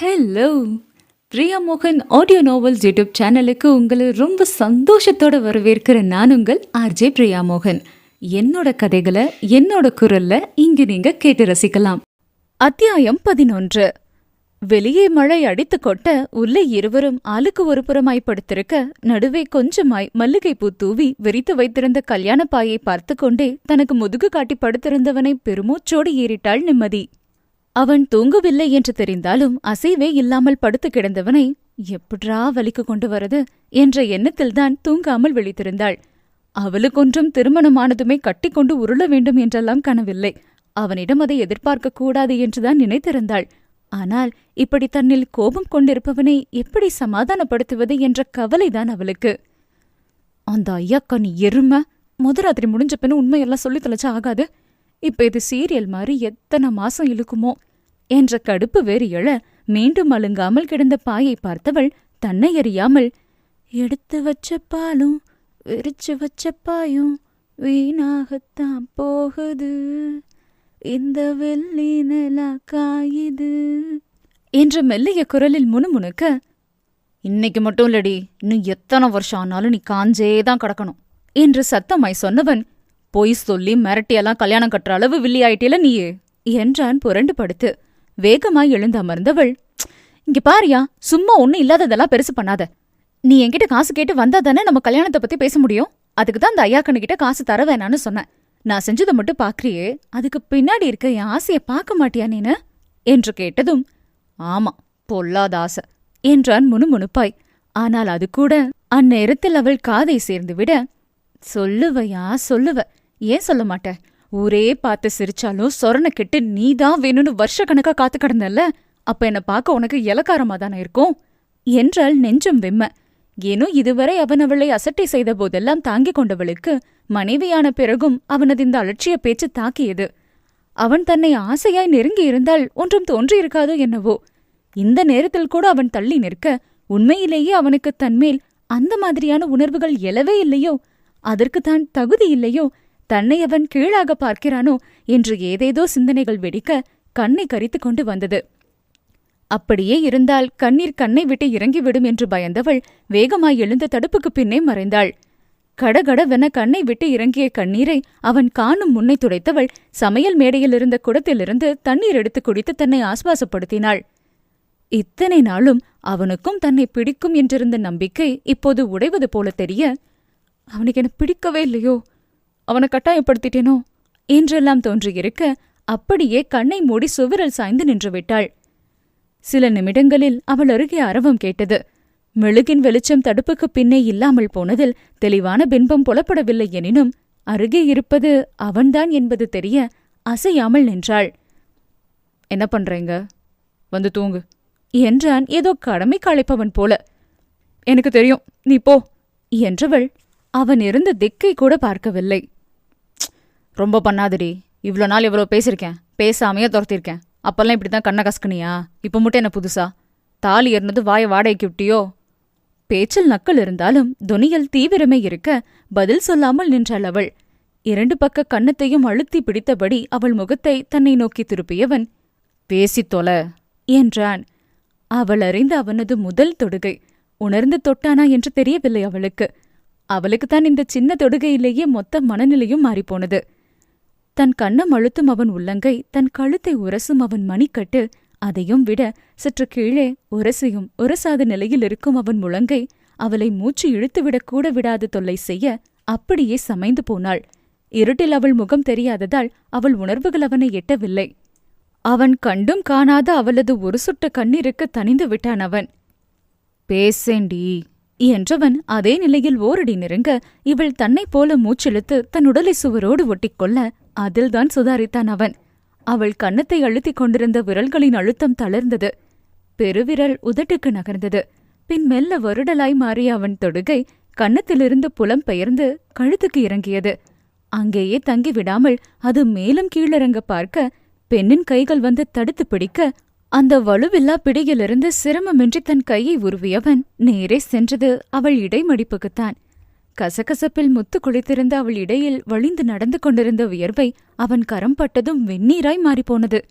Hello Priya மோகன் audio novels YouTube சேனலுக்கு உங்களை ரொம்ப சந்தோஷத்தோட வரவேற்கிற நான் உங்கள் ஆர்ஜே பிரியா மோகன் என்னோட கதைகளை என்னோட குரல்ல இங்கு நீங்க கேட்டு ரசிக்கலாம். அத்தியாயம் பதினொன்று. வெளியே மழை அடித்து கொட்ட உள்ளே இருவரும் ஆளுக்கு ஒரு புறமாய் படுத்திருக்க நடுவே கொஞ்சமாய் மல்லிகைப்பூ தூவி விரித்து வைத்திருந்த கல்யாண பாயை பார்த்து கொண்டே தனக்கு முதுகு காட்டி படுத்திருந்தவனை பெருமூச்சோடு ஏறிட்டாள் நிம்மதி. அவன் தூங்கவில்லை என்று தெரிந்தாலும் அசைவே இல்லாமல் படுத்து கிடந்தவனை எப்படா வலிக்கு கொண்டு வரது என்ற எண்ணத்தில்தான் தூங்காமல் விழித்திருந்தாள். அவளுக்கொன்றும் திருமணமானதுமே கட்டிக்கொண்டு உருள வேண்டும் என்றெல்லாம் கனவில்லை. அவனிடம் அதை எதிர்பார்க்க கூடாது என்றுதான் நினைத்திருந்தாள். ஆனால் இப்படி தன்னில் கோபம் கொண்டிருப்பவனை எப்படி சமாதானப்படுத்துவது என்ற கவலைதான் அவளுக்கு. அந்த ஐயாக்கா நீ எரும? முதராத்திரி முடிஞ்ச பின்ன உண்மையெல்லாம் சொல்லி தொலைச்சா ஆகாது? இப்ப இது சீரியல் மாதிரி எத்தனை மாசம் இழுக்குமோ? என்ற கடுப்பு வேறு எழ மீண்டும் அழுங்காமல் கிடந்த பாயை பார்த்தவள் தன்னை அறியாமல் எடுத்து வச்ச பாலும் விரிச்சு வச்ச பாயும் வீணாகத்தான் போகுது. இந்த வெள்ளி நிலா காயுது. என்ற மெல்லிய குரலில் முணுமுணுக்க இன்னைக்கு மட்டும் இல்லடி. இன்னும் எத்தனை வருஷம் ஆனாலும் நீ காஞ்சே தான் கிடக்கணும். என்று சத்தமாய் சொன்னவன் பொய் சொல்லி மிரட்டியெல்லாம் கல்யாணம் கட்டுற அளவு வில்லி ஆயிட்டேல நீயே. என்றான் புரண்டு படுத்து. வேகமாய் எழுந்து அமர்ந்தவள் இங்க பாரியா சும்மா ஒண்ணும் இல்லாததெல்லாம் பெருசு பண்ணாத. நீ என்கிட்ட காசு கேட்டு வந்தா தானே நம்ம கல்யாணத்தை பத்தி பேச முடியும்? அதுக்கு தான் அந்த ஐயாக்கனு கிட்ட காசு தர வேணான்னு சொன்னேன். நான் செஞ்சதை மட்டும் பாக்குறியே அதுக்கு பின்னாடி இருக்க என் ஆசைய பார்க்க மாட்டியா நீனு? என்று கேட்டதும் ஆமா பொல்லாத ஆசை என்றான் முணுமுணுப்பாய். ஆனால் அது கூட அந்நேரத்தில் அவள் காதை சேர்ந்துவிட சொல்லுவையா சொல்லுவ ஏன் சொல்ல மாட்டேன் ஊரே பார்த்து சிரிச்சாலும் சொரண கெட்டு நீதான் வேணும்னு வருஷ கணக்கா காத்து கிடந்தல்ல? அப்ப என்ன பார்க்க உனக்கு இலக்காரமா தானே இருக்கும்? என்றாள் நெஞ்சம் வெம்ம. ஏனோ இதுவரை அவன் அவளை அசட்டை செய்த போதெல்லாம் தாங்கிக் கொண்டவளுக்கு மனைவியான பிறகும் அவனது இந்த அலட்சிய பேச்சு தாக்கியது. அவன் தன்னை ஆசையாய் நெருங்கி இருந்தால் ஒன்றும் தோன்றியிருக்காதோ என்னவோ? இந்த நேரத்தில் கூட அவன் தள்ளி நிற்க உண்மையிலேயே அவனுக்கு தன்மேல் அந்த மாதிரியான உணர்வுகள் எழவே இல்லையோ? அதற்கு தான் தகுதி இல்லையோ? தன்னை அவன் கீழாக பார்க்கிறானோ என்று ஏதேதோ சிந்தனைகள் வெடிக்க கண்ணை கரித்துக் கொண்டு வந்தது. அப்படியே இருந்தால் கண்ணீர் கண்ணை விட்டு இறங்கிவிடும் என்று பயந்தவள் வேகமாய் எழுந்த தடுப்புக்கு பின்னே மறைந்தாள். கடகடவென கண்ணை விட்டு இறங்கிய கண்ணீரை அவன் காணும் முன்னை துடைத்தவள் சமையல் மேடையில் இருந்த குடத்திலிருந்து தண்ணீர் எடுத்து குடித்து தன்னை ஆஸ்வாசப்படுத்தினாள். இத்தனை நாளும் அவனுக்கும் தன்னை பிடிக்கும் என்றிருந்த நம்பிக்கை இப்போது உடைவது போல தெரிய அவனுக்கு என பிடிக்கவே இல்லையோ? அவனை கட்டாயப்படுத்திட்டேனோ? என்றெல்லாம் தோன்றியிருக்க அப்படியே கண்ணை மூடி சுவரில் சாய்ந்து நின்று விட்டாள். சில நிமிடங்களில் அவள் அருகே அரவம் கேட்டது. மெழுகின் வெளிச்சம் தடுப்புக்கு பின்னே இல்லாமல் போனதில் தெளிவான பின்பம் புலப்படவில்லை எனினும் அருகே இருப்பது அவன்தான் என்பது தெரிய அசையாமல் நின்றாள். என்ன பண்றீங்க? வந்து தூங்கு என்றான் ஏதோ கடமை களைப்பவன் போல. எனக்கு தெரியும் நீ போ என்றவள் அவன் இருந்த திக்கை கூட பார்க்கவில்லை. ரொம்ப பண்ணாதடி. இவ்ளோ நாள் எவ்வளோ பேசியிருக்கேன். பேசாமையே துரத்திருக்கேன் அப்பெல்லாம் இப்படி தான் கண்ணை கசக்குனியா? இப்போ மட்டும் என்ன புதுசா? தாலி ஏறினது வாய வாடகைக்கு விட்டியோ? பேச்சில் நக்கல் இருந்தாலும் துனியில் தீவிரமே இருக்க பதில் சொல்லாமல் நின்றாள் அவள் இரண்டு பக்க கன்னத்தையும் அழுத்தி பிடித்தபடி அவள் முகத்தை தன்னை நோக்கி திருப்பியவன் பேசித் தொல என்றான். அவள் அறிந்த அவனது முதல் தொடுகை உணர்ந்து தொட்டானா என்று தெரியவில்லை அவளுக்கு. அவளுக்குத்தான் இந்த சின்ன தொடுகையிலேயே மொத்த மனநிலையும் மாறிப்போனது. தன் கண்ணம் அழுத்தும் அவன் உள்ளங்கை தன் கழுத்தை உரசும் அவன் மணிக்கட்டு அதையும் விட சற்று கீழே உரசியும் உரசாத நிலையில் இருக்கும் அவன் முழங்கை அவளை மூச்சு இழுத்துவிடக் கூட விடாது தொல்லை செய்ய அப்படியே சமைந்து போனாள். இருட்டில் அவள் முகம் தெரியாததால் அவள் உணர்வுகள் அவனை எட்டவில்லை. அவன் கண்டும் காணாத அவளது ஒரு சுட்ட கண்ணீருக்கு தனிந்து விட்டான் அவன். பேசேண்டி என்றவன் அதே நிலையில் ஓரடி நெருங்க இவள் தன்னைப் போல மூச்சிழுத்து தன் உடலை சுவரோடு ஒட்டிக்கொள்ள அதில்தான் சுதாரித்தான் அவன். அவள் கன்னத்தை அழுத்திக் கொண்டிருந்த விரல்களின் அழுத்தம் தளர்ந்தது. பெருவிரல் உதட்டுக்கு நகர்ந்தது. பின் மெல்ல வருடலாய் மாறிய அவன் தொடுகை கன்னத்திலிருந்து புலம் பெயர்ந்து கழுத்துக்கு இறங்கியது. அங்கேயே தங்கி விடாமல் அது மேலும் கீழிறங்க பார்க்க பெண்ணின் கைகள் வந்து தடுத்து பிடிக்க அந்த வலுவில்லா பிடியிலிருந்து சிரமமின்றி தன் கையை உருவியவன் நேரே சென்றது அவள் இடைமடிப்புக்குத்தான். கசகசப்பில் முத்து குளித்திருந்த அவள் இடையில் வழிந்து நடந்து கொண்டிருந்த வியர்வை அவன் கரம் பட்டதும் வெந்நீராய் மாறிப்போனது.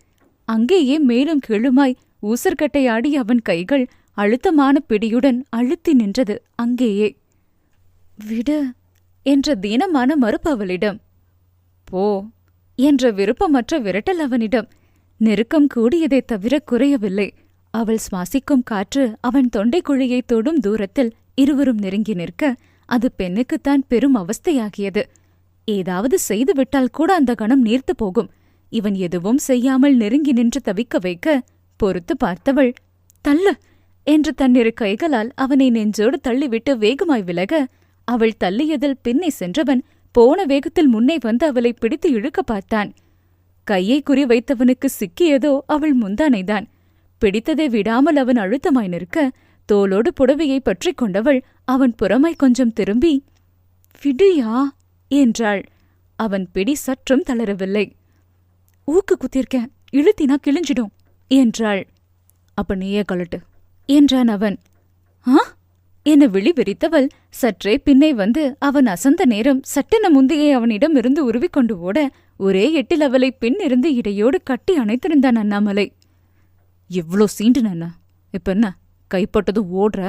அங்கேயே மேலும் கீழுமாய் ஊசர்கட்டையாடி அவன் கைகள் அழுத்தமான பிடியுடன் அழுத்தி நின்றது அங்கேயே. விடு என்ற தீனமான மறுப்பு அவளிடம். போ என்ற விருப்பமற்ற விரட்டல் அவனிடம். நெருக்கம் கூடியதை தவிர குறையவில்லை. அவள் சுவாசிக்கும் காற்று அவன் தொண்டை தொடும் தூரத்தில் இருவரும் நெருங்கி நிற்க அது பெண்ணுக்குத்தான் பெரும் அவஸ்தையாகியது. ஏதாவது செய்துவிட்டால் கூட அந்த கணம் நீர்த்து போகும். இவன் எதுவும் செய்யாமல் நெருங்கி நின்று தவிக்க வைக்க பொறுத்து பார்த்தவள் தள்ளு என்று தன்னிரு கைகளால் அவனை நெஞ்சோடு தள்ளிவிட்டு வேகமாய் விலக அவள் தள்ளியதில் பின்னே சென்றவன் போன வேகத்தில் முன்னே வந்து அவளை பிடித்து இழுக்க பார்த்தான். கையை குறி வைத்தவனுக்கு சிக்கியதோ அவள் முந்தானைதான். பிடித்ததை விடாமல் அவன் அழுத்தமாய் நிற்க தோளோடு புடவையை பற்றிக் கொண்டவள் அவன் புறமை கொஞ்சம் திரும்பி விடுயா என்றாள். அவன் பிடி சற்றும் தளரவில்லை. ஊக்கு குத்திருக்கேன் இழுத்தினா கிழிஞ்சிடும் என்றாள். அப்ப நீயே கழட்டு என்றான் அவன். ஆ? என விழி விரித்தவள் சற்றே பின்னே வந்து அவன் அசந்த நேரம் சட்டென முந்தையே அவனிடம் இருந்து உருவிக்கொண்டு ஓட ஒரே எட்டில் அவளை பின் இருந்து இடையோடு கட்டி அணைத்திருந்தான் அண்ணாமலை. இவ்ளோ சீண்டுன இப்ப என்ன? கைப்பட்டதும் ஓடுற?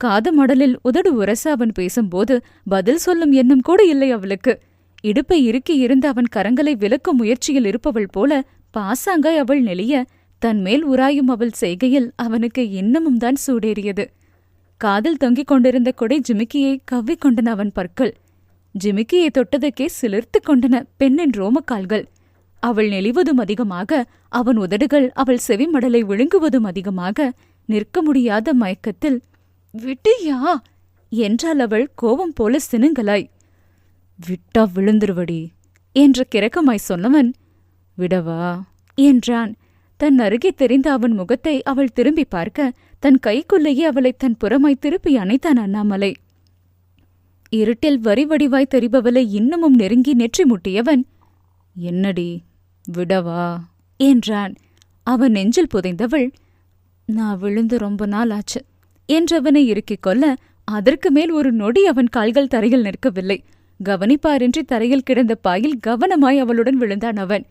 காது மடலில் உதடு உரச அவன் பேசும்போது பதில் சொல்லும் எண்ணம் கூட இல்லை அவளுக்கு. இடுப்பை இறுக்கி இருந்த அவன் கரங்களை விலக்கும் முயற்சியில் இருப்பவள் போல பாசாங்காய் அவள் நெளிய தன் மேல் உராயும் அவள் செய்கையில் அவனுக்கு இன்னமும் தான் சூடேறியது. காதில் தொங்கிக் கொண்டிருந்த கொடை ஜிமிக்கியை கவ்விக் கொண்டன அவன் பற்கள். ஜிமிக்கியை தொட்டதுக்கே சிலிர்த்துக் கொண்டன பெண்ணின் ரோமக்கால்கள். அவள் நெளிவதும் அதிகமாக அவன் உதடுகள் அவள் செவிமடலை விழுங்குவதும் அதிகமாக நிற்க முடியாத மயக்கத்தில் விட்டியா? என்றாள் அவள் கோபம் போல சினுங்கலாய் விட்டா விழுந்துருவடி என்று கிறக்கமாய் சொன்னவன் விடவா என்றான். தன் அருகே தெரிந்த அவன் முகத்தை அவள் திரும்பி பார்க்க தன் கைக்குள்ளேயே அவளை தன் புறமாய் திருப்பி அணைத்தான் அண்ணாமலை. இருட்டில் வரிவடிவாய் தெரிபவளை இன்னமும் நெருங்கி நெற்றி முட்டியவன் என்னடி விடவா என்றான். அவன் நெஞ்சில் புதைந்தவள் நான் விழுந்து ரொம்ப நாள் ஆச்சு என்றவனை இறுக்கிக் கொள்ள அதற்கு மேல் ஒரு நொடி அவன் கால்கள் தரையில் நிற்கவில்லை. கவனிப்பாரின்றி தரையில் கிடந்த பாயில் கவனமாய் அவளுடன் விழுந்தான் அவன்.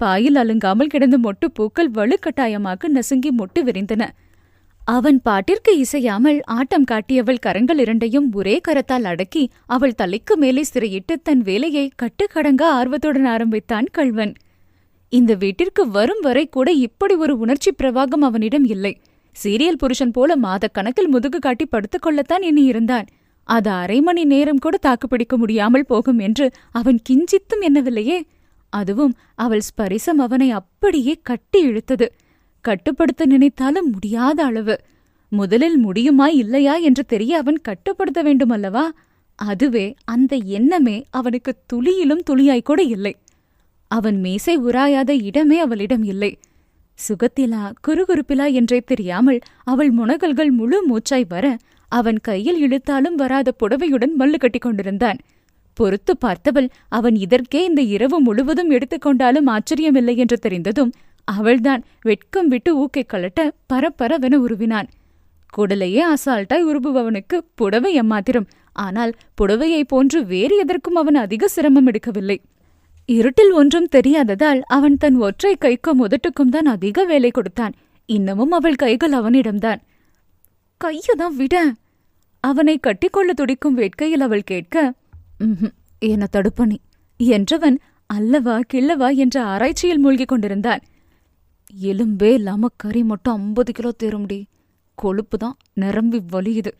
பாயில் அலுங்காமல் கிடந்த மொட்டு பூக்கள் வலுக்கட்டாயமாக நசுங்கி மொட்டு விரிந்தன. அவன் பாட்டிற்கு இசையாமல் ஆட்டம் காட்டியவள் கரங்கள் இரண்டையும் ஒரே கரத்தால் அடக்கி அவள் தலைக்கு மேலே சிறையிட்டு தன் வேலையை கட்டுக்கடங்க ஆர்வத்துடன் ஆரம்பித்தான் கள்வன். இந்த வீட்டிற்கு வரும் வரை கூட இப்படி ஒரு உணர்ச்சி பிரவாகம் அவனிடம் இல்லை. சீரியல் புருஷன் போல மாதக்கணக்கில் முதுகு காட்டி படுத்துக்கொள்ளத்தான் எண்ணி இருந்தான் அது அரை மணி நேரம் கூட தாக்குப்பிடிக்க முடியாமல் போகும் என்று அவன் கிஞ்சித்தும் எண்ணவில்லையே. அதுவும் அவள் ஸ்பரிசம் அவனை அப்படியே கட்டி இழுத்தது. கட்டுப்படுத்த நினைத்தாலும் முடியாத அளவு. முதலில் முடியுமா இல்லையா என்று தெரிய அவன் கட்டுப்படுத்த வேண்டுமல்லவா? அதுவே அந்த எண்ணமே அவனுக்கு துளியிலும் துளியாய்க்கூட இல்லை. அவன் மீசை உராயாத இடமே அவளிடம் இல்லை. சுகத்திலா குறுகுறுப்பிலா என்றே தெரியாமல் அவள் முனகல்கள் முழு மூச்சாய் வர அவன் கையில் இழுத்தாலும் வராத புடவையுடன் மல்லு கட்டிக் கொண்டிருந்தான். பொறுத்து பார்த்தவள் அவன் இதற்கே இந்த இரவு முழுவதும் எடுத்துக்கொண்டாலும் ஆச்சரியமில்லை என்று தெரிந்ததும் அவள்தான் வெட்கம் விட்டு ஊக்கை கலட்ட பரபரவென உருவினான். குடலையே அசால்ட்டாய் உருபுபவனுக்கு புடவை எம்மாத்திரம். ஆனால் புடவையைப் போன்று வேறு எதற்கும் அவன் அதிக சிரமம் எடுக்கவில்லை. இருட்டில் ஒன்றும் தெரியாததால் அவன் தன் ஒற்றை கைக்கும் உதட்டுக்கும் தான் அதிக வேலை கொடுத்தான். இன்னமும் அவள் கைகள் அவனிடம்தான். கையதான் விட. அவனை கட்டிக்கொள்ள துடிக்கும் வேட்கையில் அவள் கேட்க "ம்ஹும், என்ன தடுப்பணி? என்றவன் அல்லவா கிள்ளவா என்ற ஆராய்ச்சியில் மூழ்கிக் கொண்டிருந்தான். எலும்பே இல்லாம கறி மட்டும் ஐம்பது கிலோ தேரும்டி. கொழுப்பு தான் நிரம்பி வலியுது.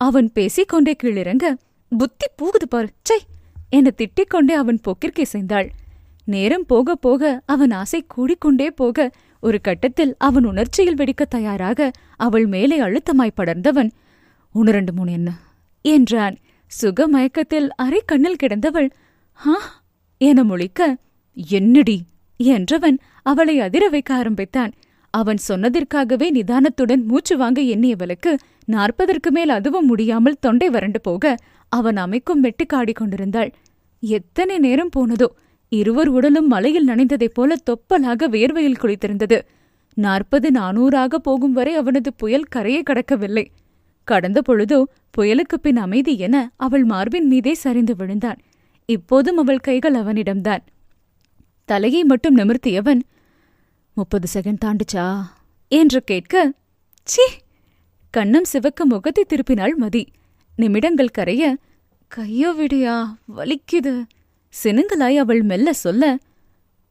அவன் பேசிக்கொண்டே கீழிறங்க புத்தி போகுது பாரு சை என திட்டிக்கொண்டே அவன் பொக்கிற்கே செய்தாள் நேரம் போக போக அவன் ஆசை கூடிக்கொண்டே போக ஒரு கட்டத்தில் அவன் உணர்ச்சியில் வெடிக்க தயாராக அவள் மேலே அழுத்தமாய் படர்ந்தவன் ஒன்று ரெண்டு மூணு என்ன என்றான். சுக மயக்கத்தில் அரை கண்ணில் கிடந்தவள் ஹா என முழிக்க என்னடி? என்றவன் அவளை அதிர வைக்க ஆரம்பித்தான். அவன் சொன்னதற்காகவே நிதானத்துடன் மூச்சு வாங்க எண்ணியவளுக்கு நாற்பதற்கு மேல் அதுவும் முடியாமல் தொண்டை வறண்டு போக அவன் அமைக்கும் வெட்டுக்காடிக் கொண்டிருந்தாள். எத்தனை நேரம் போனதோ இருவர் உடலும் மலையில் நனைந்ததைப் போல தொப்பலாக வேர்வையில் குளித்திருந்தது. நாற்பது நானூறாக போகும் வரை அவனது புயல் கரையை கடக்கவில்லை. கடந்த பொழுதோ புயலுக்குப் பின் அமைதி என அவள் மார்பின் மீதே சரிந்து விழுந்தான். இப்போதும் அவள் கைகள் அவனிடம்தான் தலையை மட்டும் நிமிர்த்தியவன் முப்பது செகண்ட் தாண்டுச்சா? என்று கேட்க ச்சீ! கண்ணம் சிவக்க முகத்தை திருப்பினாள் மதி. நிமிடங்கள் கரைய கையோ விடியா வலிக்குது. சினுங்களாய் அவள் மெல்ல சொல்ல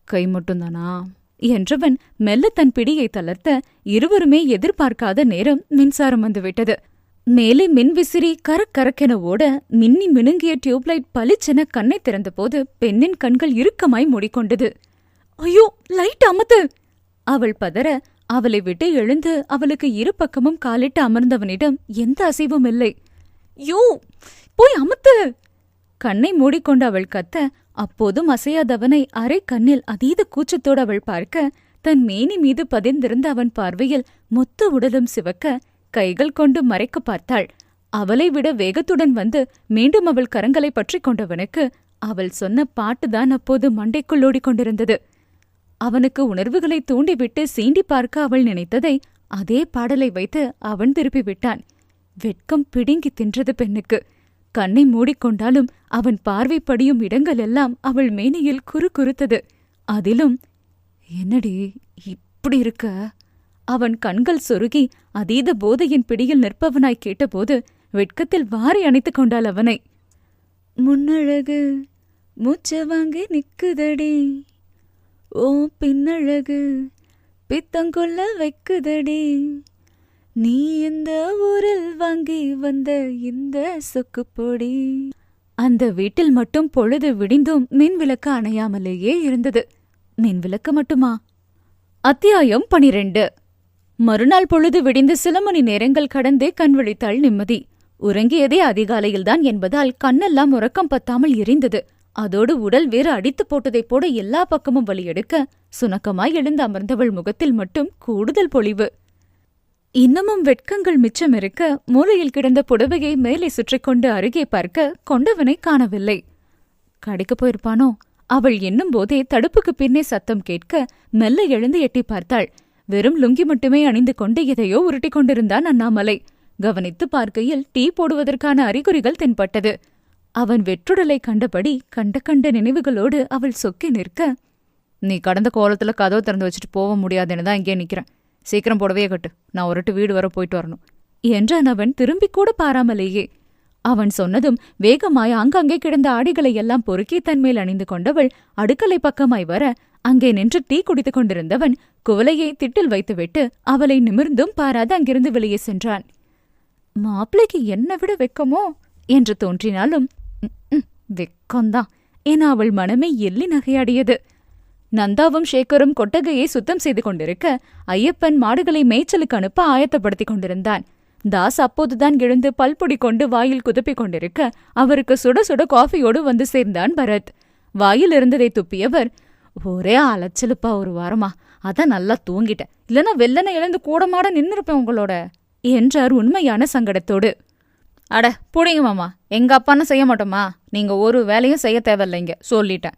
கை மட்டும்தானா என்றவன் மெல்ல தன் பிடியை தளர்த்த இருவருமே எதிர்பார்க்காத நேரம் மின்சாரம் வந்துவிட்டது. மேலே மின்விசிறி கரக் கரக்கென ஓட மின்னி மினுங்கிய டியூப்லைட் பளிச்சென கண்ணை திறந்தபோது பெண்ணின் கண்கள் இறுக்கமாய் மூடிக்கொண்டது. ஐயோ லைட் அமத்து! அவள் பதற அவளை விட்டு எழுந்து அவளுக்கு இரு பக்கமும் காலிட்டு அமர்ந்தவனிடம் எந்த அசைவும் இல்லை. யோ போய் அமுத்து. கண்ணை மூடிக்கொண்டு அவள் கத்த அப்போதும் அசையாதவனை அரை கண்ணில் அதீத கூச்சத்தோடு அவள் பார்க்க தன் மேனி மீது பதிந்திருந்த அவன் பார்வையில் மொத்த உடலும் சிவக்க கைகள் கொண்டு மறைக்க பார்த்தாள். அவளை விட வேகத்துடன் வந்து மீண்டும் அவள் கரங்களை பற்றிக் கொண்டவனுக்கு அவள் சொன்ன பாட்டுதான் அப்போது மண்டைக்குள் ஓடிக்கொண்டிருந்தது. அவனுக்கு உணர்வுகளை தூண்டிவிட்டு சீண்டி பார்க்க அவள் நினைத்ததை அதே பாடலை வைத்து அவன் திருப்பி விட்டான் வெட்கம் பிடுங்கி தின்றது பெண்ணுக்கு. கண்ணை மூடிக்கொண்டாலும் அவன் பார்வைப்படியும் இடங்களெல்லாம் இடங்கள் எல்லாம் அவள் மேனியில் குறு குறுத்தது அதிலும் என்னடி இப்படி இருக்க? அவன் கண்கள் சொருகி அதீத போதையின் பிடியில் நிற்பவனாய் கேட்டபோது வெட்கத்தில் வாரி அணைத்துக் கொண்டாள் அவனை. முன்னழகு மூச்ச வாங்கி நிக்குதடி. ஓ பின்னழகு பித்தங்கொள்ள வைக்குதடி. நீ எந்த ஊரு வாங்கி வந்த இந்த சொக்கு பொடி அந்த வீட்டில் மட்டும் பொழுது விடிந்தும் மின் விளக்கு அணையாமலேயே இருந்தது. மின் விளக்கு மட்டுமா? அத்தியாயம் பனிரெண்டு. மறுநாள் பொழுது விடிந்து சில மணி நேரங்கள் கடந்தே கண் விழித்தாள் நிம்மதி. உறங்கியதே அதிகாலையில்தான் என்பதால் கண்ணெல்லாம் உறக்கம் பத்தாமல் எரிந்தது. அதோடு உடல் வேறு அடித்து போட்டதைப் போட எல்லா பக்கமும் வலியெடுக்க சுணக்கமாய் எழுந்து அமர்ந்தவள் முகத்தில் மட்டும் கூடுதல் பொலிவு. இன்னமும் வெட்கங்கள் மிச்சம் இருக்க மூலையில் கிடந்த புடவையை மேலே சுற்றிக் கொண்டு அருகே பார்க்க கொண்டவனை காணவில்லை. கடைக்கு போயிருப்பானோ? அவள் எண்ணும் போதே தடுப்புக்கு பின்னே சத்தம் கேட்க மெல்ல எழுந்து எட்டி பார்த்தாள். வெறும் லுங்கி மட்டுமே அணிந்து கொண்டு எதையோ உருட்டிக் கொண்டிருந்தான் அண்ணாமலை. கவனித்து பார்க்கையில் டீ போடுவதற்கான அறிகுறிகள் தென்பட்டது. அவன் வெற்றுடலை கண்டபடி கண்ட கண்ட நினைவுகளோடு அவள் சொக்கி நிற்க நீ கடந்த கோலத்துல கதவு திறந்து வச்சுட்டு போக முடியாதுன்னு தான் இங்கே நிக்கிறேன். சீக்கிரம் புடவைய கட்டு. நான் ஒருட்டு வீடு வர போயிட்டு வரணும். என்றான் அவன் திரும்பிக் கூட பாராமலேயே. அவன் சொன்னதும் வேகமாய் ஆங்காங்கே கிடந்த ஆடைகளை எல்லாம் பொறுக்கி தன்மேல் அணிந்து கொண்டவள் அடுக்கலை பக்கமாய் வர அங்கே நின்று டீ குடித்துக் கொண்டிருந்தவன் குவலையை திட்டில் வைத்துவிட்டு அவளை நிமிர்ந்தும் பாராது அங்கிருந்து வெளியே சென்றான். மாப்பிளைக்கு என்ன விட வெக்கமோ? என்று தோன்றினாலும் வெக்கம்தான் என அவள் மனமே எள்ளி நகையாடியது. நந்தாவும் ஷேக்கரும் கொட்டகையை சுத்தம் செய்து கொண்டிருக்க ஐயப்பன் மாடுகளை மேய்ச்சலுக்கு அனுப்ப ஆயத்தப்படுத்திக் கொண்டிருந்தான். தாஸ் அப்போதுதான் எழுந்து பல்பொடி கொண்டு வாயில் குதப்பிக் கொண்டிருக்க அவருக்கு சுட சுட காஃபியோடு வந்து சேர்ந்தான் பரத். வாயில் இருந்ததை துப்பியவர் ஒரே அலைச்சலுப்பா ஒரு வாரமா அதான் நல்லா தூங்கிட்டேன். இல்லனா வெள்ளனை எழுந்து கூடமாட நின்னுருப்பேன் உங்களோட என்றார் உண்மையான சங்கடத்தோடு. அட புடிங்க மாமா எங்க அப்பான்னு செய்ய மாட்டோமா? நீங்க ஒரு வேலையும் செய்ய தேவையில்லைங்க சொல்லிட்டேன்.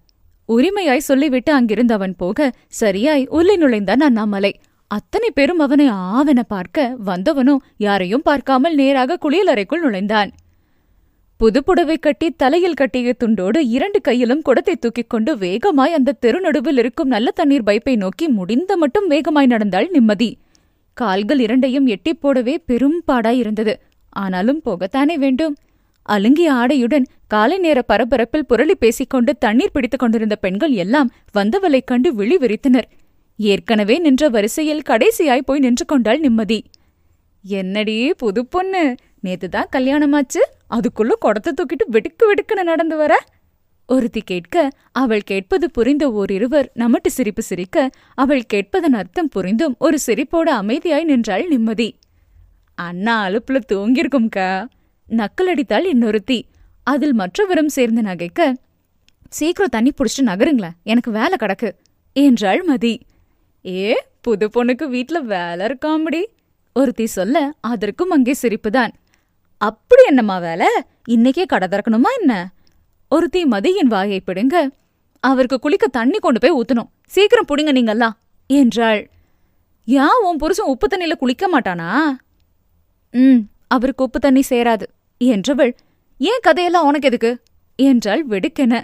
உரிமையாய் சொல்லிவிட்டு அங்கிருந்து அவன் போக சரியாய் உள்ளே நுழைந்தான் அண்ணாமலை அத்தனை பேரும் அவனை ஆவென பார்க்க வந்தவனோ யாரையும் பார்க்காமல் நேராக குளியலறைக்குள் நுழைந்தான். புதுப்புடவை கட்டி தலையில் கட்டிய துண்டோடு இரண்டு கையிலும் குடத்தை தூக்கிக் கொண்டு வேகமாய் அந்த தெரு நடுவில் இருக்கும் நல்ல தண்ணீர் பைப்பை நோக்கி முடிந்த மட்டும் வேகமாய் நடந்தாள் நிம்மதி. கால்கள் இரண்டையும் எட்டிப் போடவே பெரும் பாடாய் இருந்தது. ஆனாலும் போகத்தானே வேண்டும்? அலுங்கிய ஆடையுடன் காலை நேர பரபரப்பில் புரளி பேசிக்கொண்டு தண்ணீர் பிடித்துக் கொண்டிருந்த பெண்கள் எல்லாம் வந்தவளைக் கண்டு விழி விரித்தனர். ஏற்கனவே நின்ற வரிசையில் கடைசியாய் போய் நின்று கொண்டாள் நிம்மதி. என்னடி புது பொண்ணு? நேத்து தான் கல்யாணமாச்சு. அதுக்குள்ள குடத்தை தூக்கிட்டு வெடுக்கு வெடுக்குன்னு நடந்து வர? ஒருத்தி கேட்க அவள் கேட்பது புரிந்த ஓரிருவர். நமட்டு சிரிப்பு சிரிக்க அவள் கேட்பதன் அர்த்தம் புரிந்தும் ஒரு சிரிப்போடு அமைதியாய் நின்றாள் நிம்மதி. அண்ணா அலுப்புல தூங்கியிருக்கும்க்கா. நக்கலடித்தாள் இன்னொருத்தி. அதில் மற்றவரும் சேர்ந்து நகைக்க சீக்கிரம் தண்ணி பிடிச்சிட்டு நகருங்களேன். எனக்கு வேலை கிடக்கு. என்றாள் மதி. ஏ புது பொண்ணுக்கு வீட்டில் வேலை இருக்காமடி. ஒருத்தி சொல்ல அதற்கும் அங்கே சிரிப்புதான். அப்படி என்னம்மா வேலை? இன்னைக்கே கடை திறக்கணுமா என்ன? ஒருத்தி மதியின் வாயை பிடுங்க. அவருக்கு குளிக்க தண்ணி கொண்டு போய் ஊத்தணும். சீக்கிரம் பிடிங்க நீங்கள்லாம் என்றாள். ஏன் உன் புருஷன் உப்பு தண்ணியில குளிக்க மாட்டானா? ம் அவருக்கு உப்பு தண்ணி சேராது என்றவள் ஏன் கதையெல்லாம் உனக்கு எதுக்கு? என்றாள் வெடுக்கென.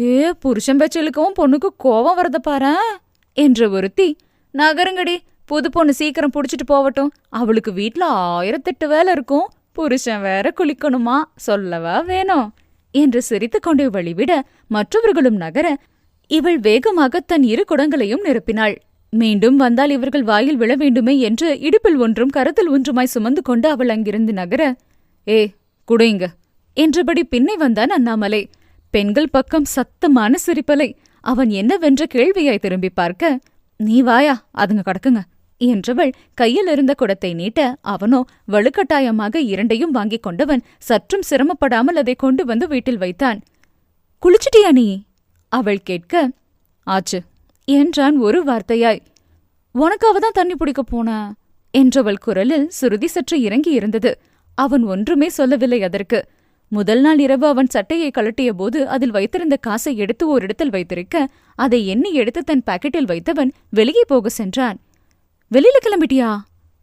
ஏ புருஷன் பேச்சு பொண்ணுக்கு கோவம் வரத பாரேன் என்ற ஒருத்தி நகருங்கடி புது பொண்ணு சீக்கிரம் புடிச்சிட்டு போகட்டும். அவளுக்கு வீட்ல ஆயிரத்தெட்டு வேலை இருக்கும். புருஷன் வேற குளிக்கணுமா? சொல்லவா வேணும்? என்று சிரித்துக்கொண்டே வழிவிட மற்றவர்களும் நகர இவள் வேகமாக தன் இரு குடங்களையும் நிரப்பினாள். மீண்டும் வந்தால் இவர்கள் வாயில் விழ வேண்டுமே என்று இடுப்பில் ஒன்றும் கரத்தில் ஒன்றுமாய் சுமந்து கொண்டு அவள் அங்கிருந்து நகர ஏ குடைங்க. என்றபடி பின்னே வந்தான் அண்ணாமலை. பெண்கள் பக்கம் சத்தமான சிரிப்பலை. அவன் என்னவென்ற கேள்வியாய் திரும்பி பார்க்க நீ வாயா அதுங்க கடக்குங்க என்றவள் கையில் இருந்த குடத்தை நீட்ட அவனோ வலுக்கட்டாயமாக இரண்டையும் வாங்கிக் கொண்டவன் சற்றும் சிரமப்படாமல் அதை கொண்டு வந்து வீட்டில் வைத்தான். குளிச்சிட்டியா நீ? அவள் கேட்க ஆச்சு என்றான் ஒரு வார்த்தையாய். உனக்காக தான் தண்ணி பிடிக்க போன என்றவள் குரலில் சுருதி சற்று இறங்கி இருந்தது அவன் ஒன்றுமே சொல்லவில்லை அதற்கு. முதல் நாள் இரவு அவன் சட்டையை கழட்டிய போது அதில் வைத்திருந்த காசை எடுத்து ஓரிடத்தில் வைத்திருக்க அதை எண்ணி எடுத்து தன் பாக்கெட்டில் வைத்தவன் வெளியே போக சென்றான். வெளியில கிளம்பிட்டியா?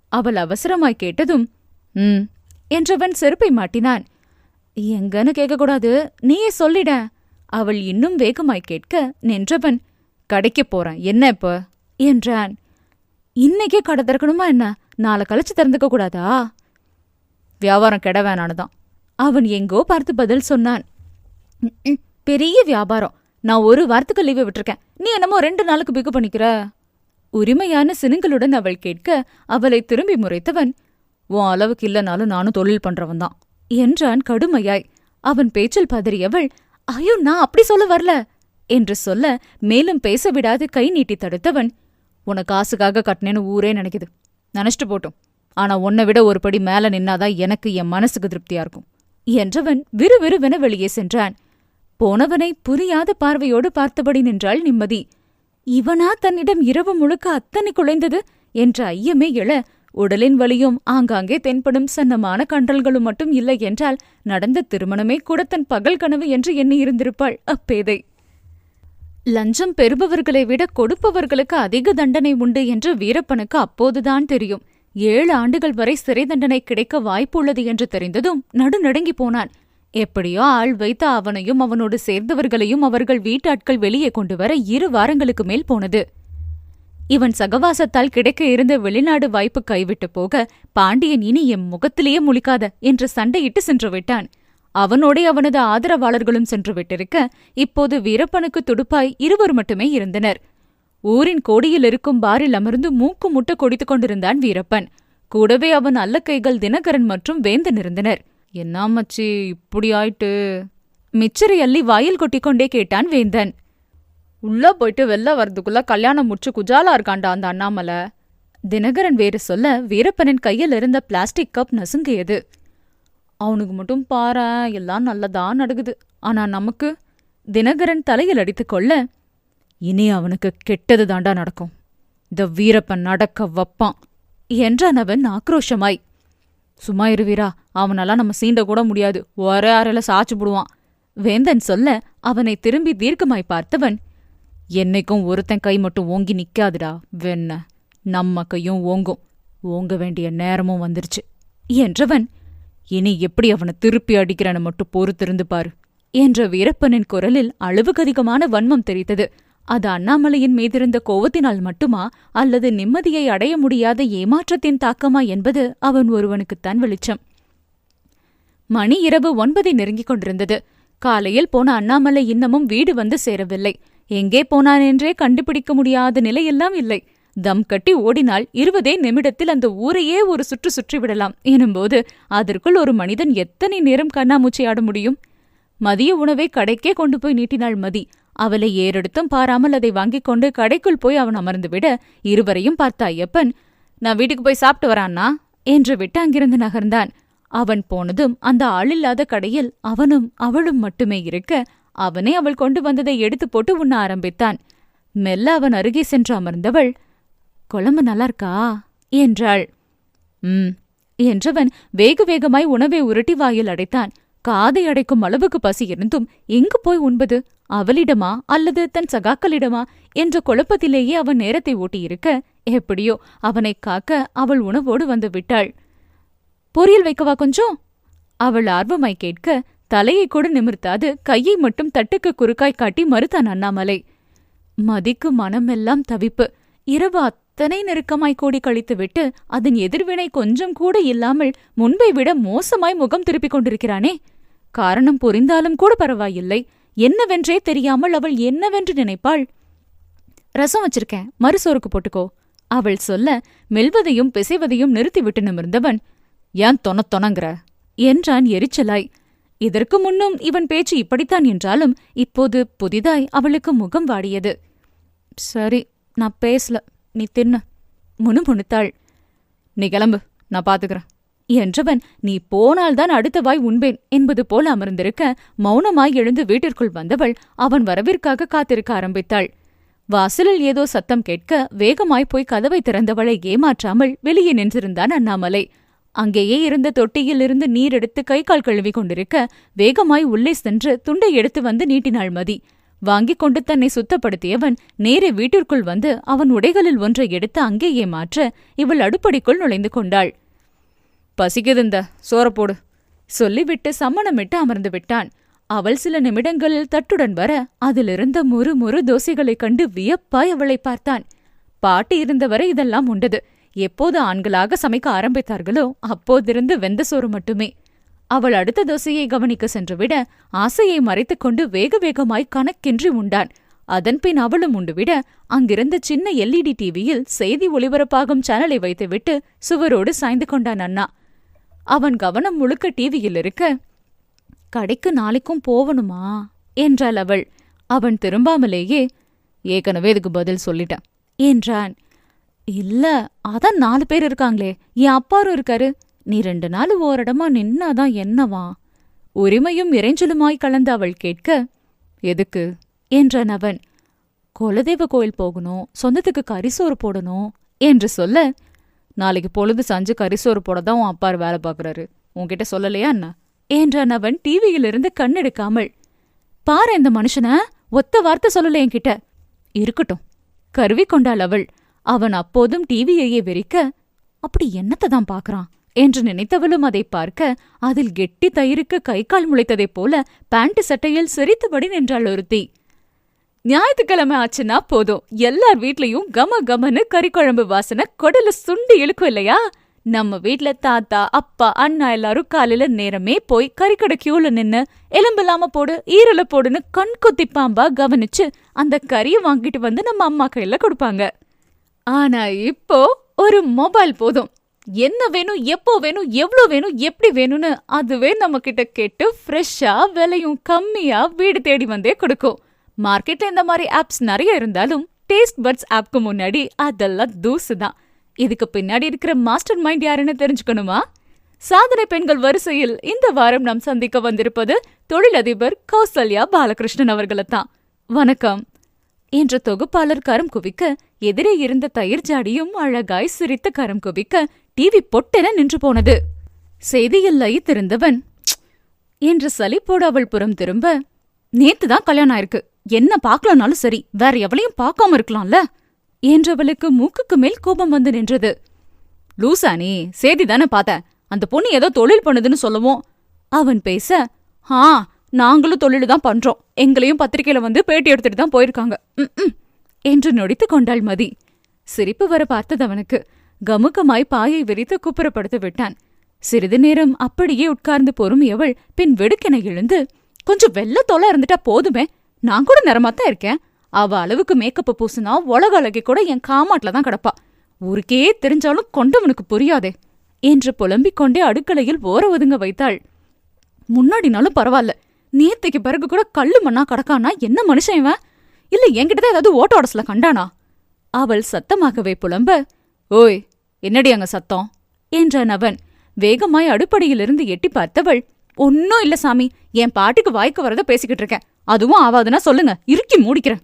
அவள் அவசரமாய் கேட்டதும் ம் என்றவன் செருப்பை மாட்டினான். எங்கன்னு கேட்கக்கூடாது நீயே சொல்லிட அவள் இன்னும் வேகமாய் கேட்க நின்றவன் கடைக்கு போறேன் என்ன இப்ப? என்றான். இன்னைக்கே கடை திறக்கணுமா என்ன? நாளை கழிச்சு திறந்துக்க கூடாதா? வியாபாரம் கெட வேணானுதான் அவன் எங்கோ பார்த்து பதில் சொன்னான். பெரிய வியாபாரம். நான் ஒரு வாரத்துக்கு லீவு விட்டுருக்கேன். நீ என்னமோ ரெண்டு நாளுக்கு பிக்கு பண்ணிக்கிற? உரிமையான சினுங்களுடன் அவள் கேட்க அவளை திரும்பி முறைத்தவன் உன் அளவுக்கு இல்லனாலும் நானும் தொழில் பண்றவன் தான் என்றான் கடுமையாய். அவன் பேச்சில் பதறியவள் ஐயோ நான் அப்படி சொல்ல வரல என்று சொல்ல மேலும் பேச விடாது கை நீட்டி தடுத்தவன் உனக்கு காசுக்காக கட்டினேன்னு ஊரே நினைக்குது. நினைச்சிட்டு போட்டும். ஆனா உன்னை விட ஒரு படி மேல நின்னாதான் எனக்கு என் மனசுக்கு திருப்தியா இருக்கும். என்றவன் விறுவிறுவென வெளியே சென்றான். போனவனை புரியாத பார்வையோடு பார்த்தபடி நின்றாள் நிம்மதி. இவனா தன்னிடம் இரவு முழுக்க அத்தனை குலைந்தது என்ற ஐயமே எழ உடலின் வலியும் ஆங்காங்கே தென்படும் சன்னமான கண்டல்களும் மட்டும் இல்லை என்றால் நடந்த திருமணமே கூட தன் பகல் கனவு என்று எண்ணி இருந்திருப்பாள் அப்பேதை. லஞ்சம் பெறுபவர்களை விட கொடுப்பவர்களுக்கு அதிக தண்டனை உண்டு என்று வீரப்பனுக்கு அப்போதுதான் தெரியும். ஏழு ஆண்டுகள் வரை சிறை தண்டனை கிடைக்க வாய்ப்புள்ளது என்று தெரிந்ததும் நடுநடுங்கி போனான். எப்படியோ ஆள் வைத்த அவனையும் அவனோடு சேர்ந்தவர்களையும் அவர்கள் வீட்டாட்கள் வெளியே கொண்டு வர இரு வாரங்களுக்கு மேல் போனது. இவன் சகவாசத்தால் கிடைக்க இருந்த வெளிநாடு வாய்ப்பு கைவிட்டு போக பாண்டியன் இனி எம் முகத்திலேயே முழிக்காத என்று சண்டையிட்டு சென்று விட்டான். அவனோடே அவனது ஆதரவாளர்களும் சென்று விட்டிருக்க இப்போது வீரப்பனுக்கு துடுப்பாய் இருவர் மட்டுமே இருந்தனர். ஊரின் கோடியில் இருக்கும் பாரில் அமர்ந்து மூக்கு முட்டை கொடித்துக் கொண்டிருந்தான் வீரப்பன். கூடவே அவன் அல்லக்கைகள் தினகரன் மற்றும் வேந்தன் இருந்தனர். என்ன மச்சி இப்படி ஆயிட்டு மிச்சரை அள்ளி வாயில் கொட்டிக்கொண்டே கேட்டான் வேந்தன். உள்ள போயிட்டு வெளில வரதுக்குள்ள கல்யாணம் முடிச்சு குஜாலா இருக்காண்டா அந்த அண்ணாமலை தினகரன் வேறு சொல்ல வீரப்பனின் கையில் இருந்த பிளாஸ்டிக் கப் நசுங்கியது. அவனுக்கு மட்டும் பாரா எல்லாம் நல்லதா நடக்குது. ஆனா நமக்கு? தினகரன் தலையில் அடித்துக்கொள்ள இனி அவனுக்கு கெட்டது தாண்டா நடக்கும். இந்த வீரப்பன் நடக்க வப்பான். என்றான் அவன் ஆக்ரோஷமாய். சும்மா இரு வீரா அவனெல்லாம் நம்ம சீண்ட கூட முடியாது. ஒரே அறையில சாச்சு போடுவான். வேந்தன் சொல்ல அவனை திரும்பி தீர்க்கமாய் பார்த்தவன் என்னைக்கும் ஒருத்தன் கை மட்டும் ஓங்கி நிக்காதுடா வெண்ண. நம்ம கையும் ஓங்கும். ஓங்க வேண்டிய நேரமும் வந்துருச்சு. என்றவன் இனி எப்படி அவனை திருப்பி அடிக்கிறான்னு மட்டும் பொறுத்திருந்து பாரு. என்ற வீரப்பனின் குரலில் அளவுக்கு அதிகமான வன்மம் தெரித்தது அது அண்ணாமலையின் மீதிருந்த கோவத்தினால் மட்டுமா அல்லது நிம்மதியை அடைய முடியாத ஏமாற்றத்தின் தாக்கமா என்பது அவன் ஒருவனுக்குத்தான் வெளிச்சம். மணி இரவு ஒன்பதை நெருங்கிக் கொண்டிருந்தது. காலையில் போன அண்ணாமலை இன்னமும் வீடு வந்து சேரவில்லை. எங்கே போனான் என்றே கண்டுபிடிக்க முடியாத நிலையெல்லாம் இல்லை. தம் கட்டி ஓடினால் இருபதே நிமிடத்தில் அந்த ஊரையே ஒரு சுற்று சுற்றிவிடலாம் எனும்போது அதற்குள் ஒரு மனிதன் எத்தனை நேரம் கண்ணாமூச்சி ஆட முடியும்? மதிய உணவை கடைக்கே கொண்டு போய் நீட்டினாள் மதி. அவளை ஏறெடுத்தும் பாராமல் அதை வாங்கிக் கொண்டு கடைக்குள் போய் அவன் அமர்ந்துவிட இருவரையும் பார்த்த ஐயப்பன் நான் வீட்டுக்கு போய் சாப்பிட்டு வரான்னா என்று விட்டு அங்கிருந்து நகர்ந்தான். அவன் போனதும் அந்த ஆளில்லாத கடையில் அவனும் அவளும் மட்டுமே இருக்க அவனே அவள் கொண்டு வந்ததை எடுத்து போட்டு உண்ண ஆரம்பித்தான். மெல்ல அவன் அருகே சென்று அமர்ந்தவள் குழம்பு நல்லா இருக்கா என்றாள். ம் என்றவன் வேக வேகமாய் உணவை உருட்டி வாயில் அடைத்தான். காதை அடைக்கும் அளவுக்கு பசி இருந்தும் எங்கு போய் உண்பது? அவளிடமா அல்லது தன் சகாக்களிடமா என்ற குழப்பத்திலேயே அவன் நேரத்தை ஓட்டியிருக்க எப்படியோ அவனைக் காக்க அவள் உணவோடு வந்து விட்டாள். பொரியல் வைக்கவா கொஞ்சம்? அவள் ஆர்வமாய் கேட்க தலையை கூட நிமிர்த்தாது கையை மட்டும் தட்டுக்கு குறுக்காய் காட்டி மறுத்தான் அண்ணாமலை. மதிக்கு மனமெல்லாம் தவிப்பு. இரவு அத்தனை நெருக்கமாய் கூடி கழித்துவிட்டு அதன் எதிர்வினை கொஞ்சம் கூட இல்லாமல் முன்பை விட மோசமாய் முகம் திருப்பிக் கொண்டிருக்கிறானே. காரணம் புரிந்தாலும் கூட பரவாயில்லை. என்னவென்றே தெரியாமல் அவள் என்னவென்று நினைப்பாள். ரசம் வச்சிருக்கேன். மறுசோறுக்கு போட்டுக்கோ. அவள் சொல்ல மெல்வதையும் பிசைவதையும் நிறுத்திவிட்டு நிமிர்ந்தவன் ஏன் தொண தொணங்குற? என்றான் எரிச்சலாய். இதற்கு முன்னும் இவன் பேச்சு இப்படித்தான் என்றாலும் இப்போது புதிதாய் அவளுக்கு முகம் வாடியது. சரி நான் பேசல. நீ தின்னு. முணுமுணுத்தாள். நீ கிளம்பு. நான் பாத்துக்கிறேன். என்றவன் நீ போனால்தான் அடுத்த வாய் உண்பேன் என்பது போல அமர்ந்திருக்க மௌனமாய் எழுந்து வீட்டிற்குள் வந்தவள் அவன் வரவிற்காக காத்திருக்க ஆரம்பித்தாள். வாசலில் ஏதோ சத்தம் கேட்க வேகமாய் போய் கதவை திறந்தவளை ஏமாற்றாமல் வெளியே நின்றிருந்தான் அண்ணாமலை. அங்கேயே இருந்த தொட்டியிலிருந்து நீர் எடுத்து கை கால் கழுவி கொண்டிருக்க வேகமாய் உள்ளே சென்று துண்டை எடுத்து வந்து நீட்டினாள் மதி. வாங்கிக் கொண்டு தன்னை சுத்தப்படுத்தியவன் நேரே வீட்டிற்குள் வந்து அவன் உடைகளில் ஒன்றை எடுத்து அங்கேயே மாற்ற இவள் அடுப்படிக்குள் நுழைந்து கொண்டாள். பசிக்குதுந்த. சோற போடு. சொல்லிவிட்டு சம்மணமிட்டு அமர்ந்து விட்டான். அவள் சில நிமிடங்களில் தட்டுடன் வர அதிலிருந்த முறு முறு தோசைகளைக் கண்டு வியப்பாய் அவளை பார்த்தான். பாட்டி இருந்தவரை இதெல்லாம் உண்டது. எப்போது ஆண்களாக சமைக்க ஆரம்பித்தார்களோ அப்போதிருந்து வெந்த சோறு மட்டுமே. அவள் அடுத்த தோசையை கவனிக்க சென்றுவிட ஆசையை மறைத்துக்கொண்டு வேக வேகமாய் கணக்கின்றி உண்டான். அதன்பின் அவளும் உண்டுவிட அங்கிருந்த சின்ன எல்இடி டிவியில் செய்தி ஒளிபரப்பாகும் சேனலை வைத்துவிட்டு சுவரோடு சாய்ந்து கொண்டான் அண்ணா. அவன் கவனம் முழுக்க டிவியில் இருக்க கடைக்கு நாளைக்கும் போவணுமா? என்றாள் அவள். அவன் திரும்பாமலேயே ஏற்கனவே இதுக்கு பதில் சொல்லிட்டேன் என்றான். இல்ல அதான் நாலு பேர் இருக்காங்களே என் அப்பாரும் இருக்காரு. நீ ரெண்டு நாள் ஓரிடமா நின்னாதான் என்னவா? உரிமையும் இறைஞ்சலுமாய் கலந்து அவள் கேட்க எதுக்கு? என்றான் அவன். குலதெய்வ கோயில் போகணும் சொந்தத்துக்கு கரிசோறு போடணும் என்று சொல்ல நாளைக்கு பொழுது சஞ்சு கரிசோறு போட தான் உன் அப்பாரு வேலை பார்க்கறாரு. உன்கிட்ட சொல்லலையா என்ன? என்றான் அவன் டிவியிலிருந்து கண்ணெடுக்காமல். பாரு இந்த மனுஷன ஒத்த வார்த்தை சொல்லல என்கிட்ட. இருக்கட்டும் கருவி கொண்டாள் அவள். அவன் அப்போதும் டிவியையே வெறிக்க அப்படி என்னத்தை தான் பார்க்கறான்? என்று நினைத்தவளும் அதை பார்க்க அதில் கெட்டி தயிருக்கு கை கால் முளைத்ததைப் போல பேண்ட் சட்டையில் சிரித்தபடி நின்றாள் ஒருத்தி. ஞாயிற்றுக்கிழமை ஆச்சுன்னா போதும். எல்லார் வீட்லயும் கம கமன்னு கறிக்குழம்பு வாசனை கொடல சுண்டி இழுக்கும் இல்லையா? நம்ம வீட்ல தாத்தா அப்பா அண்ணா எல்லாரும் காலையில நேரமே போய் கறிக்கடை கியூல நின்னு எலும்பில்லாம போடு ஈரல போடுன்னு கண் குத்தி பாம்பா கவனிச்சு அந்த கறியை வாங்கிட்டு வந்து நம்ம அம்மா கையில கொடுப்பாங்க. ஆனா இப்போ ஒரு மொபைல் போதும். என்ன வேணும் எப்போ வேணும் எவ்வளோ வேணும் எப்படி வேணும்னு அதுவே நம்ம கிட்ட கேட்டு ஃப்ரெஷ்ஷா விலையும் கம்மியா வீடு தேடி வந்தே கொடுக்கும். மார்க்கெட்ல இந்த மாதிரி ஆப்ஸ் நிறைய இருந்தாலும் டேஸ்ட் பட்ஸ் ஆப்க்கு முன்னாடி அதெல்லாம் தூசு தான் இதுக்கு பின்னாடி இருக்கிற மாஸ்டர் மைண்ட் யாருன்னு தெரிஞ்சுக்கணுமா? சாதனை பெண்கள் வரிசையில் இந்த வாரம் நாம் சந்திக்க வந்திருப்பது தொழிலதிபர் கௌசல்யா பாலகிருஷ்ணன் அவர்களைத்தான். வணக்கம். என்ற தொகுப்பாளர் கரம் குவிக்க எதிரே இருந்த தயிர் ஜாடியும் அழகாய் சிரித்த கரம் குவிக்க டிவி பொட்டென நின்று போனது. செய்தியில் லயித்திருந்தவன் என்று சலிப்போடு அவள் புறம் திரும்ப நேத்து தான் கல்யாணம் ஆயிருக்கு. என்ன பார்க்கலனாலும் சரி வேற எவளையும் பார்க்காம இருக்கலாம்ல? என்றவளுக்கு மூக்குக்கு மேல் கோபம் வந்து நின்றது. லூசா நீ சேதி தானே பார்த்த. அந்த பொண்ணு ஏதோ தொழில் பண்ணுதுன்னு சொல்லவும். அவன் பேச ஆ நாங்களும் தொழில் தான் பண்றோம். எங்களையும் பத்திரிக்கையில வந்து பேட்டி எடுத்துட்டு தான் போயிருக்காங்க. என்று நொடித்து கொண்டாள் மதி. சிரிப்பு வர பார்த்தது அவனுக்கு. கமுகமாய் பாயை விரித்து குப்புறப்படுத்தி விட்டான். சிறிது நேரம் அப்படியே உட்கார்ந்து பொறுமையவள் பின் வெடுக்கென எழுந்து கொஞ்சம் வெள்ளத்தோலா இருந்துட்டா போதுமே. நான் கூட நிறமாத்தான் இருக்கேன். அவ அளவுக்கு மேக்கப் பூசுனா உலக அழகி கூட என் காமாட்ல தான் கிடப்பா. ஊருக்கே தெரிஞ்சாலும் கொண்டவனுக்கு புரியாதே. என்று புலம்பிக் கொண்டே அடுக்கலையில் ஓர ஒதுங்க வைத்தாள். முன்னாடினாலும் பரவாயில்ல. நேத்துக்கு பிறகு கூட கல்லு மண்ணா கடக்கானா என்ன மனுஷன் இவன்? இல்ல என்கிட்ட ஏதாவது ஓட்ட உடசல கண்டானா? அவள் சத்தமாகவே புலம்ப ஓய் என்னடி அங்க சத்தம்? என்றான் அவன். வேகமாய் அடுப்படியிலிருந்து எட்டி பார்த்தவள் ஒன்னும் இல்ல சாமி. என் பாட்டுக்கு வாய்க்கு வரத பேசிக்கிட்டு இருக்கேன். அதுவும் ஆவாதுன்னா சொல்லுங்க. இறுக்கி மூடிக்கிறேன்.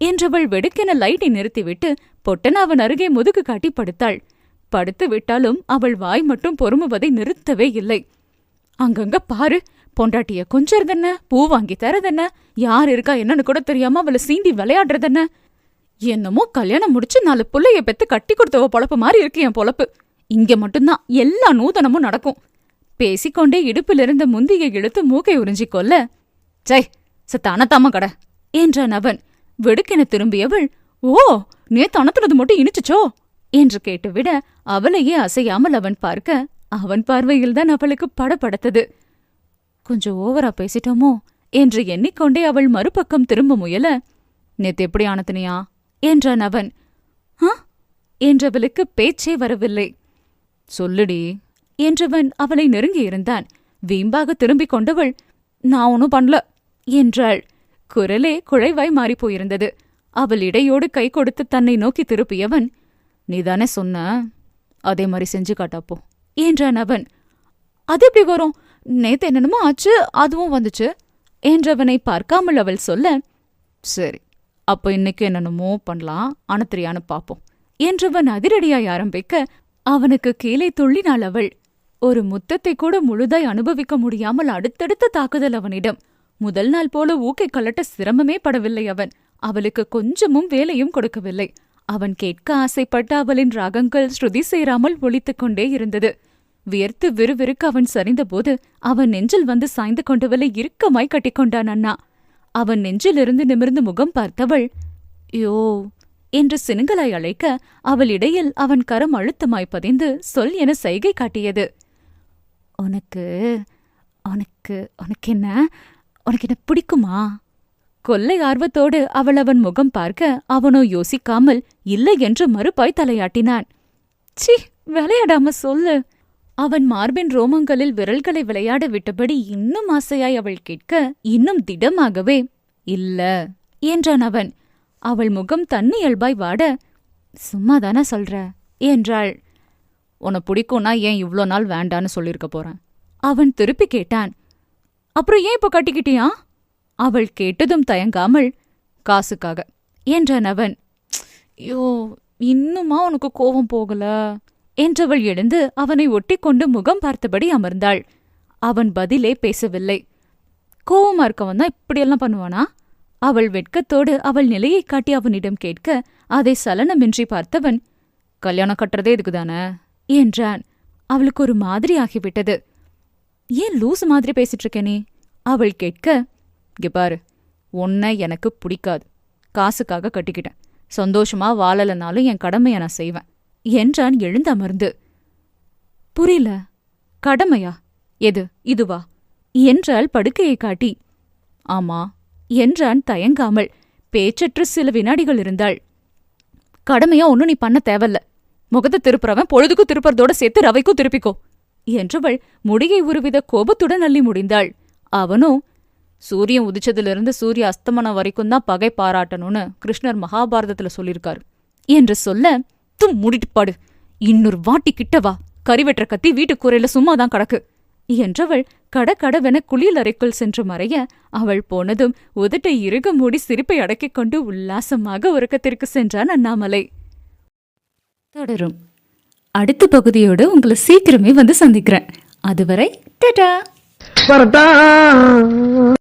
என்றவள் வெடுக்கென லைட்டை நிறுத்திவிட்டு பொட்டன அவன் அருகே முதுகு காட்டி படுத்தாள். படுத்து விட்டாலும் அவள் வாய் மட்டும் பொறுமுவதை நிறுத்தவே இல்லை. அங்கங்க பாரு பொண்டாட்டிய கொஞ்சறதென்ன? பூ வாங்கி தரதென்ன? யார் இருக்கா என்னன்னு கூட தெரியாம அவளை சீண்டி விளையாடுறதென்ன? என்னமோ கல்யாணம் முடிச்சு நாலு புள்ளைய பெத்து கட்டி கொடுத்தவ பொழப்பு மாதிரி இருக்கு என் பொழப்பு. இங்க மட்டும்தான் எல்லா நூதனமும் நடக்கும். பேசிக்கொண்டே இடுப்பிலிருந்த முந்தியை இழுத்து மூக்கை உறிஞ்சிக் கொல்ல சை சத்த அனத்தாம கட என்றான் அவன். வெடுக்கென திரும்பியவள் ஓ நே தனத்துனது மட்டும் இனிச்சுச்சோ? என்று கேட்டுவிட அவளையே அசையாமல் அவன் பார்க்க அவன் பார்வையில்தான் அவளுக்கு படப்படுத்தது கொஞ்சம் ஓவரா பேசிட்டோமோ? என்று எண்ணிக்கொண்டே அவள் மறுபக்கம் திரும்ப முயல நேத்து எப்படி ஆனத்தினியா என்றான் அவன். என்றவளுக்கு பேச்சே வரவில்லை. சொல்லுடி என்றவன் அவளை நெருங்கியிருந்தான் வீம்பாக திரும்பிக் கொண்டவள் நான் ஒன்னும் பண்ணல என்றாள். குரலே குழைவாய் மாறிப்போயிருந்தது அவள் இடையோடு கை கொடுத்து தன்னை நோக்கி திருப்பியவன் நீதானே சொன்ன அதே மாதிரி செஞ்சு காட்டாப்போ என்றான் அவன். அது எப்படி வரும்? நேத்து என்னென்னமோ ஆச்சு அதுவும் வந்துச்சு என்றவனை பார்க்காமல் அவள் சொல்ல சரி அப்ப இன்னைக்கு என்னென்னமோ பண்ணலாம் அனுத்திரியான்னு பாப்போம் என்றவன் அதிரடியாய் ஆரம்பிக்க அவனுக்கு கீழே துள்ளினாள் அவள். ஒரு முத்தத்தை கூட முழுதாய் அனுபவிக்க முடியாமல் அடுத்தடுத்த தாக்குதல் அவனிடம். முதல் நாள் போல ஊக்கை கலட்ட சிரமமே படவில்லை அவன். அவளுக்கு கொஞ்சமும் வேலையும் கொடுக்கவில்லை. அவன் கேட்க ஆசைப்பட்ட அவளின் ராகங்கள் ஸ்ருதி சேராமல் ஒலித்துக் கொண்டே இருந்தது. வியர்த்து விறுவிறுக்க அவன் சரிந்தபோது அவன் நெஞ்சில் வந்து சாய்ந்து கொண்டவளை இறுக்கமாய் கட்டிக்கொண்டான் அண்ணா. அவன் நெஞ்சிலிருந்து நிமிர்ந்து முகம் பார்த்தவள் யோ என்று சினுங்கலாய் அழைக்க அவள் இடையில் அவன் கரம் அழுத்தமாய் பதிந்து சொல் என சைகை காட்டியது. உனக்கு உனக்கு உனக்கு என்ன? உனக்கு என்ன பிடிக்குமா? கொல்லை ஆர்வத்தோடு அவள் அவன் முகம் பார்க்க அவனோ யோசிக்காமல் இல்லை என்று மறுப்பாய் தலையாட்டினான். சி விளையாடாம சொல்லு. அவன் மார்பின் ரோமங்களில் விரல்களை விளையாட விட்டபடி இன்னும் ஆசையாய் அவள் கேட்க இன்னும் திடமாகவே இல்ல என்றான் அவன். அவள் முகம் தன்னியல்பாய் வாட சும்மாதானா சொல்ற என்றாள். உன்னை பிடிக்கும்னா ஏன் இவ்ளோ நாள் வேண்டான்னு சொல்லியிருக்க போறேன்? அவன் திருப்பி கேட்டான். அப்புறம் ஏன் இப்போ கட்டிக்கிட்டியா? அவள் கேட்டதும் தயங்காமல் காசுக்காக என்றான் அவன். ஐயோ இன்னுமா உனக்கு கோபம் போகல? என்றவள் எழுந்து அவனை ஒட்டிக்கொண்டு முகம் பார்த்தபடி அமர்ந்தாள். அவன் பதிலே பேசவில்லை. கோவமா இருக்கவன் தான் இப்படியெல்லாம் பண்ணுவானா? அவள் வெட்கத்தோடு அவள் நிலையைக் காட்டி அவனிடம் கேட்க அதை சலனமின்றி பார்த்தவன் கல்யாணம் கட்டுறதே இதுக்குதானே? என்றான். அவளுக்கு ஒரு மாதிரி ஆகிவிட்டது. ஏன் லூஸ் மாதிரி பேசிட்டு இருக்கேனே அவள் கேட்க இங்க பாரு உன்னை எனக்கு பிடிக்காது. காசுக்காக கட்டிக்கிட்டேன். சந்தோஷமா வாழலனாலும் என் கடமையை நான் செய்வேன் என்றான் எழுந்தமர்ந்து புரியல கடமையா? எது இதுவா? என்றாள் படுக்கையை காட்டி. ஆமா என்றான் தயங்காமல். பேச்சற்று சில வினாடிகள் இருந்தாள். கடமையா ஒன்னும் நீ பண்ண தேவல்ல முகத்தை திருப்புறவன் பொழுதுக்கும் திருப்புறதோட சேர்த்து ரவைக்கும் திருப்பிக்கோ என்றவள் முடியை ஒருவித கோபத்துடன் அள்ளி முடிந்தாள். அவனோ சூரியன் உதிச்சதிலிருந்து சூரிய அஸ்தமனம் வரைக்கும் தான் பகை பாராட்டணும்னு கிருஷ்ணர் மகாபாரதத்துல சொல்லியிருக்காரு என்று சொல்ல தும் முடிட்டுப்பாடு இன்னொரு வாட்டி கிட்ட வா. கறிவெற்ற கத்தி வீட்டு கூரையில சும்மாதான் கடக்கு என்றவள் கடகடவென குளியல் அறைக்குள் சென்று மறைய அவள் போனதும் உதட்டை இறுக மூடி சிரிப்பை அடக்கிக் கொண்டு உல்லாசமாக உறக்கத்திற்கு சென்றான் அண்ணாமலை. தொடரும். அடுத்த பகுதியோடு உங்களை சீக்கிரமே வந்து சந்திக்கிறேன். அதுவரை டடா!